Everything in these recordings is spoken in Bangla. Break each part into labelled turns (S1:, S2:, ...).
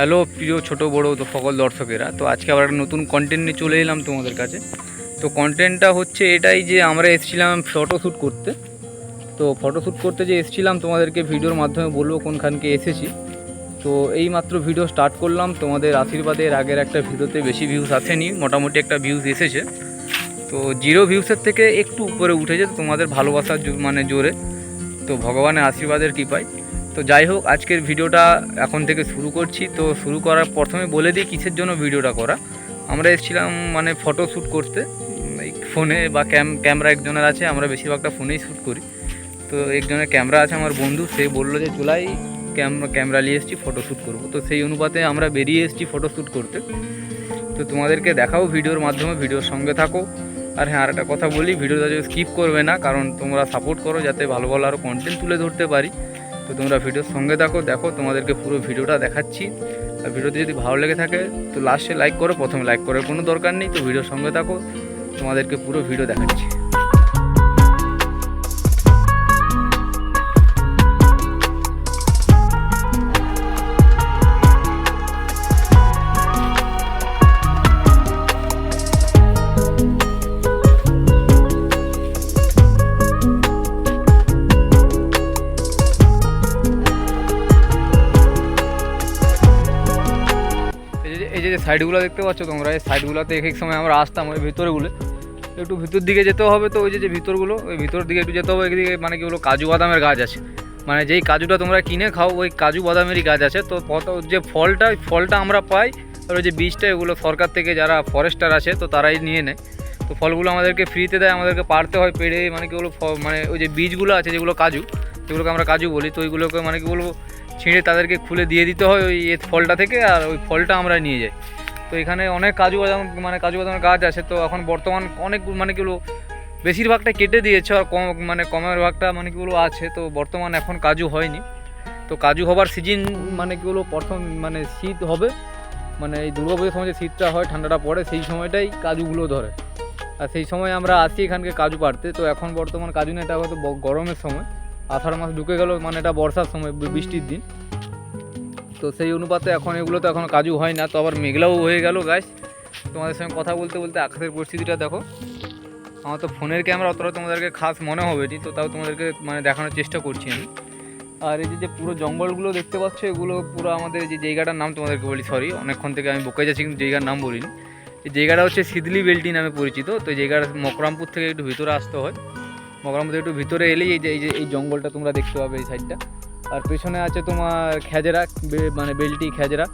S1: হ্যালো প্রিয় ছোট বড় সকল দর্শকেরা। তো আজকে আবার একটা নতুন কন্টেন্ট নিয়ে চলে এলাম তোমাদের কাছে। তো কন্টেন্টটা হচ্ছে এটাই যে আমরা এসেছিলাম ফটোশ্যুট করতে। তো ফটোশ্যুট করতে যে এসেছিলাম তোমাদেরকে ভিডিওর মাধ্যমে বলব কোনখানকে এসেছি। তো এই মাত্র ভিডিও স্টার্ট করলাম। তোমাদের আশীর্বাদের আগের একটা ভিডিওতে বেশি ভিউজ আসেনি, মোটামুটি একটা ভিউজ এসেছে। তো জিরো ভিউসের থেকে একটু উপরে উঠেছে তোমাদের ভালোবাসার মানে জোরে। তো ভগবানের আশীর্বাদের কৃপায়। তো যাই হোক, আজকের ভিডিওটা এখন থেকে শুরু করছি। তো শুরু করার প্রথমে বলে দিই কিসের জন্য ভিডিওটা করা। আমরা এসেছিলাম মানে ফটো শ্যুট করতে। এই ফোনে বা ক্যাম ক্যামেরা একজনের আছে, আমরা বেশিরভাগটা ফোনেই শ্যুট করি। তো একজনের ক্যামেরা আছে আমার বন্ধু, সে বলল যে চুলাই ক্যামেরা ক্যামেরা নিয়ে এসেছি ফটো শ্যুট করব। তো সেই অনুপাতে আমরা বেরিয়ে এসেছি ফটো শ্যুট করতে। তো তোমাদেরকে দেখাও ভিডিওর মাধ্যমে, ভিডিওর সঙ্গে থাকো। আর হ্যাঁ আর একটা কথা বলি, ভিডিওটা যদি স্কিপ করবে না, কারণ তোমরা সাপোর্ট করো, যাতে ভালো ভালো আরও কন্টেন্ট তুলে ধরতে পারি। তো তোমরা ভিডিওর সঙ্গে থাকো, দেখো, তোমাদেরকে পুরো ভিডিওটা দেখাচ্ছি। আর ভিডিওতে যদি ভালো লেগে থাকে, তো লাস্টে লাইক করো, প্রথমে লাইক করার কোনো দরকার নেই, তো ভিডিওর সঙ্গে থাকো, তোমাদেরকে পুরো ভিডিও দেখাচ্ছি। সাইডগুলো দেখতে পাচ্ছ তোমরা? এই সাইডগুলোতে এক এক সময় আমরা আসতাম ওই ভিতরগুলো। একটু ভিতর দিকে যেতে হবে তো, ওই যে ভিতরগুলো, ওই ভিতর দিকে একটু যেতে হবে এদিকে মানে কি বলো কাজু বাদামের গাছ আছে। মানে যেই কাজুটা তোমরা কিনে খাও, ওই কাজু বাদামেরই গাছ আছে। তো যে ফলটা, ওই ফলটা আমরা পাই, আর ওই যে বীজটা, এগুলো সরকার থেকে যারা ফরেস্টার আছে, তো তারাই নিয়ে নেয়। তো ফলগুলো আমাদেরকে ফ্রিতে দেয়, আমাদেরকে পারতে হয়, পেড়ে মানে কি বলব মানে ওই যে বীজগুলো আছে, যেগুলো কাজু, যেগুলোকে আমরা কাজু বলি, তো ওইগুলোকে মানে কি বলব ছিঁড়ে তাদেরকে খুলে দিয়ে দিতে হয় ওই ফলটা থেকে আর ওই ফলটা আমরা নিয়ে যাই। তো এখানে অনেক কাজু বাদাম মানে কাজু বাদামের গাছ আছে, তো এখন বর্তমান অনেক মানে কি বলব, বেশিরভাগটা কেটে দিয়েছে আর কম মানে কমের ভাগটা মানে কি বলব আছে, তো বর্তমান এখন কাজু হয়নি। তো কাজু হবার সিজন মানে কি বলব প্রথম মানে শীত হবে মানে এই দুর্গাপুজোর সময় যে শীতটা হয়, ঠান্ডাটা পড়ে, সেই সময়টাই কাজুগুলো ধরে। আর সেই সময় আমরা আসি এখানকে কাজু পাড়তে, তো এখন বর্তমান কাজু না এটা হয়তো গরমের সময়। আষাঢ় মাস ঢুকে গেল মানে এটা বর্ষার সময়, বৃষ্টির দিন। তো সেই অনুপাতে এখন এগুলো তো এখন কাজু হয় না, তো আবার মেঘলাও হয়ে গেল গাছ তোমাদের সঙ্গে কথা বলতে বলতে আকাশের পরিস্থিতিটা দেখো। আমার তো ফোনের ক্যামেরা অতটা তোমাদেরকে খাস মনে হবে নি, তো তাও তোমাদেরকে মানে দেখানোর চেষ্টা করছি আমি। আর এই যে পুরো জঙ্গলগুলো দেখতে পাচ্ছ, এগুলো পুরো আমাদের যে জায়গাটার নাম তোমাদেরকে বলি সরি অনেকক্ষণ থেকে আমি বকে যাচ্ছি, কিন্তু জায়গার নাম বলিনি। এই জায়গাটা হচ্ছে সিদলি বেল্টি নামে পরিচিত, তো জায়গাটা মকরামপুর থেকে একটু ভিতরে আসতে হয়। মকরামপুর থেকে একটু ভিতরে এলেই এই যে এই যে, এই জঙ্গলটা তোমরা দেখতে পাবে এই সাইডটা আর পেছনে আছে তোমার খেজরা মানে বেল্টি খেজরা।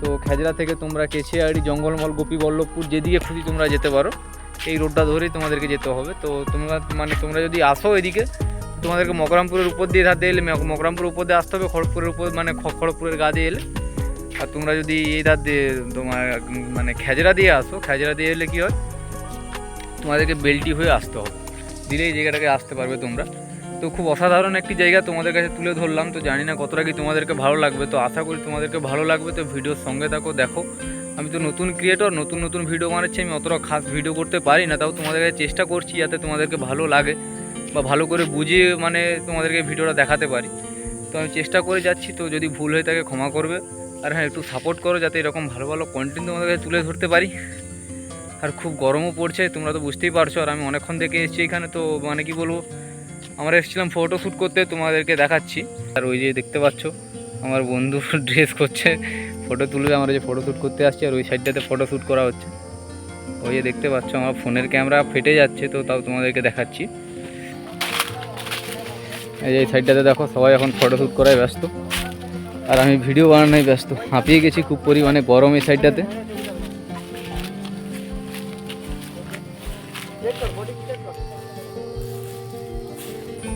S1: তো খেজরা থেকে তোমরা কেছিয়াড়ি জঙ্গলমল গোপী বল্লভপুর যেদিকে খুশি তোমরা যেতে পারো। এই রোডটা ধরেই তোমাদেরকে যেতে হবে। তো তোমরা মানে তোমরা যদি আসো এদিকে, তোমাদেরকে মকরামপুরের উপর দিয়ে ধার দিয়ে এলে মক- মকরামপুরের উপর দিয়ে আসতে হবে, খড়গপুরের উপর মানে খড়গপুরের গা দিয়ে এলে। আর তোমরা যদি এই ধার দিয়ে তোমার মানে খেজরা দিয়ে আসো, খেজরা দিয়ে এলে কী হয়? তোমাদেরকে বেল্টি হয়ে আসতে হবে। দিলে এই জায়গাটাকে আসতে পারবে তোমরা। তো খুব অসাধারণ একটি জায়গা তোমাদের কাছে তুলে ধরলাম, তো জানি না কতটা কি তোমাদেরকে ভালো লাগবে। তো আশা করি তোমাদেরকে ভালো লাগবে, তো ভিডিওর সঙ্গে থাকো, দেখো। আমি তো নতুন ক্রিয়েটর নতুন নতুন ভিডিও বানাচ্ছি, আমি অতটা খাস ভিডিও করতে পারি না, তাও তোমাদের কাছে চেষ্টা করছি যাতে তোমাদেরকে ভালো লাগে বা ভালো করে বুঝিয়ে মানে তোমাদেরকে ভিডিওটা দেখাতে পারি। তো আমি চেষ্টা করে যাচ্ছি, তো যদি ভুল হয়ে থাকে ক্ষমা করবে। আর হ্যাঁ একটু সাপোর্ট করো যাতে এরকম ভালো ভালো কন্টেন্ট তোমাদের কাছে তুলে ধরতে পারি। আর খুব গরমও পড়ছে, তোমরা তো বুঝতেই পারছ, আর আমি অনেকক্ষণ থেকে এসেছি এখানে, তো মানে কি বলব? আমরা এসেছিলাম ফটো শ্যুট করতে, তোমাদেরকে দেখাচ্ছি। আর ওই যে দেখতে পাচ্ছ, আমার বন্ধু ড্রেস করছে। ফটো তুলবে, আমরা যে ফটো শ্যুট করতে আসছি, আর ওই সাইডটাতে ফটো শ্যুট করা হচ্ছে। ওই যে দেখতে পাচ্ছ, আমার ফোনের ক্যামেরা ফেটে যাচ্ছে, তো তাও তোমাদেরকে দেখাচ্ছি। এই যে এই সাইডটাতে দেখো, সবাই এখন ফটো শ্যুট করায় ব্যস্ত। আর আমি ভিডিও বানানোয় ব্যস্ত। হাঁপিয়ে গেছি, খুব পরিমাণে গরম এই সাইডটাতে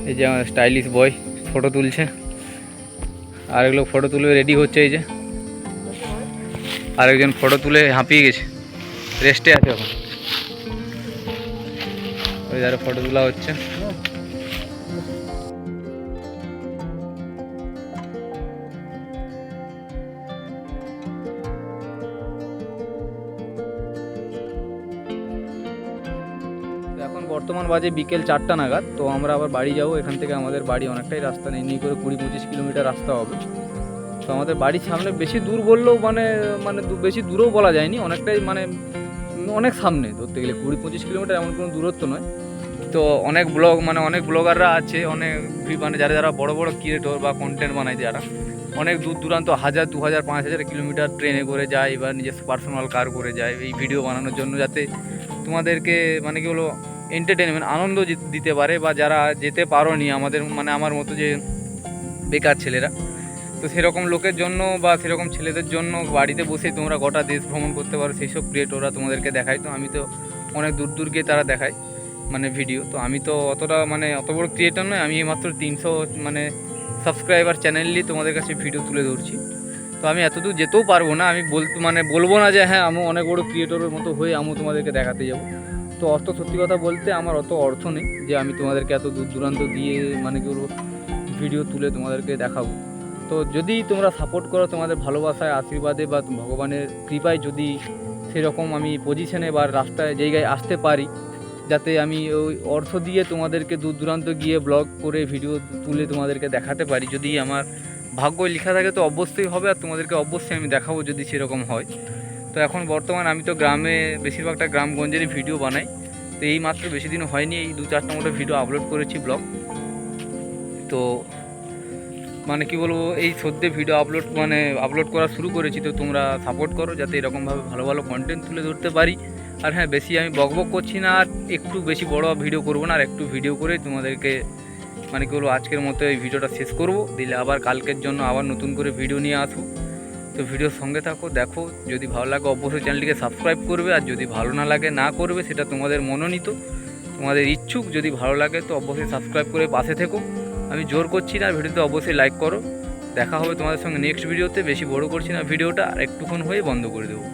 S1: এই যে আমার স্টাইলিশ বয় ফটো তুলছে। আর এগুলো ফটো তুলে রেডি হচ্ছে এই যে। আরেকজন ফটো তুলে হাঁপিয়ে গেছে। রেস্টে আছে এখন। ওই যারা ফটো তোলা হচ্ছে। বর্তমান বাজে বিকেল চারটা নাগাদ, তো আমরা আবার বাড়ি যাব। এখান থেকে আমাদের বাড়ি অনেকটাই রাস্তা নেই নিয়ে করে কুড়ি পঁচিশ কিলোমিটার রাস্তা হবে। তো আমাদের বাড়ির সামনে বেশি দূর বললেও মানে মানে বেশি দূরেও বলা যায়নি, অনেকটাই মানে অনেক সামনে ধরতে গেলে। কুড়ি পঁচিশ কিলোমিটার এমন কোনো দূরত্ব নয়। তো অনেক ব্লগ মানে অনেক ব্লগাররা আছে, অনেক মানে যারা যারা বড় বড় ক্রিয়েটর বা কন্টেন্ট বানায় যারা, অনেক দূর দূরান্ত, হাজার, দু হাজার, পাঁচ হাজার কিলোমিটার ট্রেনে করে যায় বা নিজের পার্সোনাল কার করে যায়। এই ভিডিও বানানোর জন্য যাতে তোমাদেরকে মানে কি বলো এন্টারটেনমেন্ট আনন্দ দিতে পারে বা যারা যেতে পারো নি আমাদের মানে আমার মতো যে বেকার ছেলেরা, তো সেরকম লোকের জন্য বা সেরকম ছেলেদের জন্য বাড়িতে বসে তোমরা গোটা দেশ ভ্রমণ করতে পারো সেই সব ক্রিয়েটররা তোমাদেরকে দেখায়। তো আমি তো অনেক দূর দূর গিয়ে তারা দেখায় মানে ভিডিও তো আমি তো অতটা মানে অত বড় ক্রিয়েটর নয়, আমি মাত্র তিনশো মানে সাবস্ক্রাইবার চ্যানেলই তোমাদের কাছে ভিডিও তুলে ধরছি। তো আমি এতদূর যেতেও পারব না, আমি বলতে মানে বলব না যে হ্যাঁ আমি অনেক বড় ক্রিয়েটরের মতো হয়ে আমি তোমাদেরকে দেখাতে যাব। তো অর্থ সত্যি কথা বলতে আমার অত অর্থ নেই যে আমি তোমাদেরকে এত দূর দূরান্ত দিয়ে মানে কি ভিডিও তুলে তোমাদেরকে দেখাবো। তো যদি তোমরা সাপোর্ট করো তোমাদের ভালোবাসায়, আশীর্বাদে বা ভগবানের কৃপায় যদি সেরকম আমি পজিশনে বা রাস্তায়, জায়গায় আসতে পারি, যাতে আমি ওই অর্থ দিয়ে তোমাদেরকে দূর দূরান্ত গিয়ে ব্লগ করে ভিডিও তুলে তোমাদেরকে দেখাতে পারি। যদি আমার ভাগ্য লেখা থাকে তো অবশ্যই হবে আর তোমাদেরকে অবশ্যই আমি দেখাবো যদি সেরকম হয়। তো এখন বর্তমান আমি তো গ্রামে বেশিরভাগটা গ্রামগঞ্জেরই ভিডিও বানাই। তো এই মাত্র বেশি দিন হয়নি, এই দু চারটা মতো ভিডিও আপলোড করেছি ব্লগ তো মানে কি বলব, এই সদ্যে ভিডিও আপলোড মানে আপলোড করা শুরু করেছি, তো তোমরা সাপোর্ট করো যাতে এরকমভাবে ভালো ভালো কন্টেন্ট তুলে ধরতে পারি। আর হ্যাঁ বেশি আমি বকবক করছি না, আর একটু বেশি বড় ভিডিও করব না, আর একটু ভিডিও করে তোমাদেরকে মানে কি বলব, আজকের মতো এই ভিডিওটা শেষ করব। দিলে আবার কালকের জন্য আবার নতুন করে ভিডিও নিয়ে আসব। তো ভিডিও সঙ্গে থাকো, দেখো, যদি ভালো লাগে অবশ্যই চ্যানেলটিকে সাবস্ক্রাইব করবে, আর যদি ভালো না লাগে না করবে, সেটা তোমাদের মনোনীত, তোমাদের ইচ্ছুক, যদি ভালো লাগে তো অবশ্যই সাবস্ক্রাইব করে পাশে থেকো। আমি জোর করছি না, ভিডিওতে অবশ্যই লাইক করো। দেখা হবে তোমাদের সঙ্গে নেক্সট ভিডিওতে বেশি বড় করছি না, ভিডিওটা আর একটুক্ষণ হয়ে বন্ধ করে দেবো।